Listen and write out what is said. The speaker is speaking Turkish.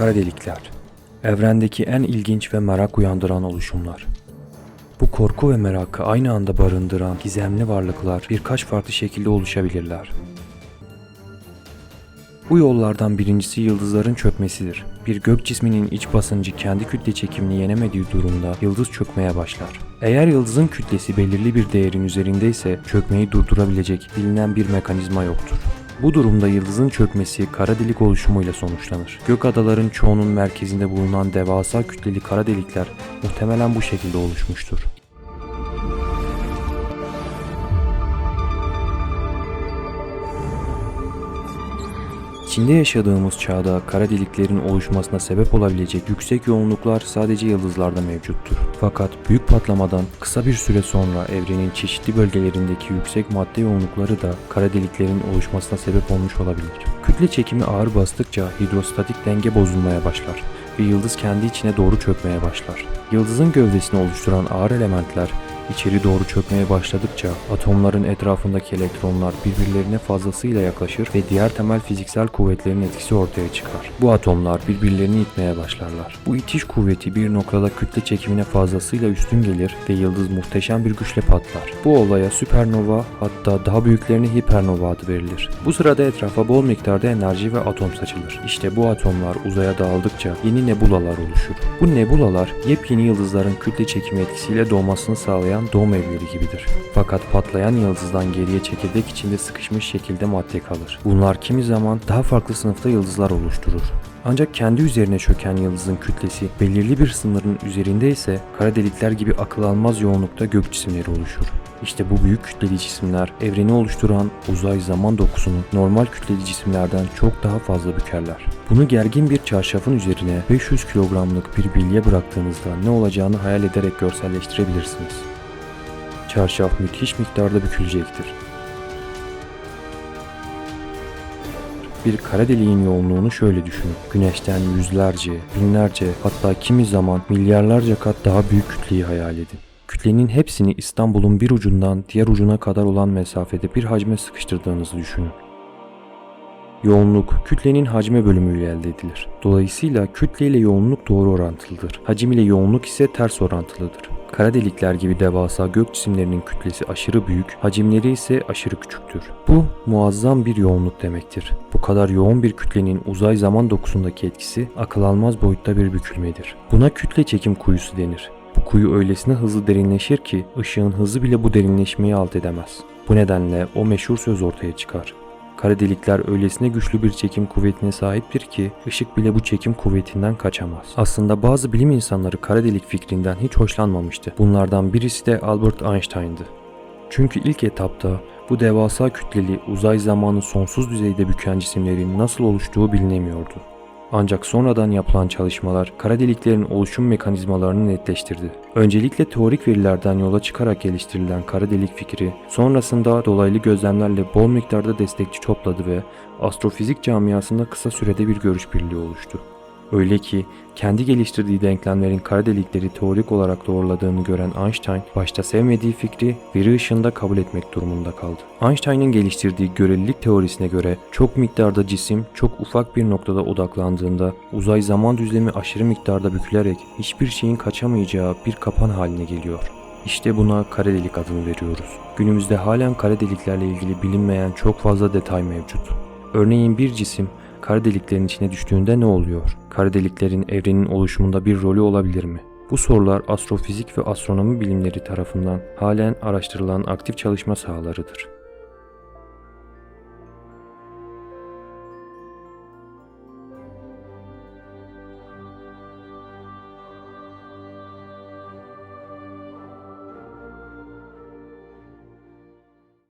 Kara delikler. Evrendeki en ilginç ve merak uyandıran oluşumlar. Bu korku ve merakı aynı anda barındıran gizemli varlıklar birkaç farklı şekilde oluşabilirler. Bu yollardan birincisi yıldızların çökmesidir. Bir gök cisminin iç basıncı kendi kütle çekimini yenemediği durumda yıldız çökmeye başlar. Eğer yıldızın kütlesi belirli bir değerin üzerindeyse çökmeyi durdurabilecek bilinen bir mekanizma yoktur. Bu durumda yıldızın çökmesi kara delik oluşumuyla sonuçlanır. Gök adaların çoğunun merkezinde bulunan devasa kütleli kara delikler muhtemelen bu şekilde oluşmuştur. İçinde yaşadığımız çağda kara deliklerin oluşmasına sebep olabilecek yüksek yoğunluklar sadece yıldızlarda mevcuttur. Fakat büyük patlamadan kısa bir süre sonra evrenin çeşitli bölgelerindeki yüksek madde yoğunlukları da kara deliklerin oluşmasına sebep olmuş olabilir. Kütle çekimi ağır bastıkça hidrostatik denge bozulmaya başlar ve yıldız kendi içine doğru çökmeye başlar. Yıldızın gövdesini oluşturan ağır elementler içeri doğru çökmeye başladıkça atomların etrafındaki elektronlar birbirlerine fazlasıyla yaklaşır ve diğer temel fiziksel kuvvetlerin etkisi ortaya çıkar. Bu atomlar birbirlerini itmeye başlarlar. Bu itiş kuvveti bir noktada kütle çekimine fazlasıyla üstün gelir ve yıldız muhteşem bir güçle patlar. Bu olaya süpernova hatta daha büyüklerine hipernova adı verilir. Bu sırada etrafa bol miktarda enerji ve atom saçılır. İşte bu atomlar uzaya dağıldıkça yeni nebulalar oluşur. Bu nebulalar yepyeni yıldızların kütle çekimi etkisiyle doğmasını sağlayan doğum evleri gibidir. Fakat patlayan yıldızdan geriye çekirdek içinde sıkışmış şekilde madde kalır. Bunlar kimi zaman daha farklı sınıfta yıldızlar oluşturur. Ancak kendi üzerine çöken yıldızın kütlesi belirli bir sınırın üzerinde ise kara delikler gibi akıl almaz yoğunlukta gök cisimleri oluşur. İşte bu büyük kütleli cisimler evreni oluşturan uzay zaman dokusunu normal kütleli cisimlerden çok daha fazla bükerler. Bunu gergin bir çarşafın üzerine 500 kilogramlık bir bilye bıraktığınızda ne olacağını hayal ederek görselleştirebilirsiniz. Çarşaf müthiş miktarda bükülecektir. Bir kara deliğin yoğunluğunu şöyle düşünün. Güneşten yüzlerce, binlerce hatta kimi zaman milyarlarca kat daha büyük kütleyi hayal edin. Kütlenin hepsini İstanbul'un bir ucundan diğer ucuna kadar olan mesafede bir hacme sıkıştırdığınızı düşünün. Yoğunluk kütlenin hacme bölümüyle elde edilir. Dolayısıyla kütle ile yoğunluk doğru orantılıdır. Hacim ile yoğunluk ise ters orantılıdır. Kara delikler gibi devasa gök cisimlerinin kütlesi aşırı büyük, hacimleri ise aşırı küçüktür. Bu muazzam bir yoğunluk demektir. Bu kadar yoğun bir kütlenin uzay zaman dokusundaki etkisi akıl almaz boyutta bir bükülmedir. Buna kütle çekim kuyusu denir. Bu kuyu öylesine hızlı derinleşir ki ışığın hızı bile bu derinleşmeyi alt edemez. Bu nedenle o meşhur söz ortaya çıkar. Kara delikler öylesine güçlü bir çekim kuvvetine sahiptir ki ışık bile bu çekim kuvvetinden kaçamaz. Aslında bazı bilim insanları kara delik fikrinden hiç hoşlanmamıştı. Bunlardan birisi de Albert Einstein'dı. Çünkü ilk etapta bu devasa kütleli uzay zamanı sonsuz düzeyde büken cisimlerin nasıl oluştuğu bilinemiyordu. Ancak sonradan yapılan çalışmalar kara deliklerin oluşum mekanizmalarını netleştirdi. Öncelikle teorik verilerden yola çıkarak geliştirilen kara delik fikri, sonrasında dolaylı gözlemlerle bol miktarda destekçi topladı ve astrofizik camiasında kısa sürede bir görüş birliği oluştu. Öyle ki kendi geliştirdiği denklemlerin kara delikleri teorik olarak doğruladığını gören Einstein başta sevmediği fikri veri ışığında kabul etmek durumunda kaldı. Einstein'ın geliştirdiği görelilik teorisine göre çok miktarda cisim çok ufak bir noktada odaklandığında uzay zaman düzlemi aşırı miktarda bükülerek hiçbir şeyin kaçamayacağı bir kapan haline geliyor. İşte buna kara delik adını veriyoruz. Günümüzde halen kara deliklerle ilgili bilinmeyen çok fazla detay mevcut. Örneğin bir cisim kara deliklerin içine düştüğünde ne oluyor? Kara deliklerin evrenin oluşumunda bir rolü olabilir mi? Bu sorular astrofizik ve astronomi bilimleri tarafından halen araştırılan aktif çalışma sahalarıdır.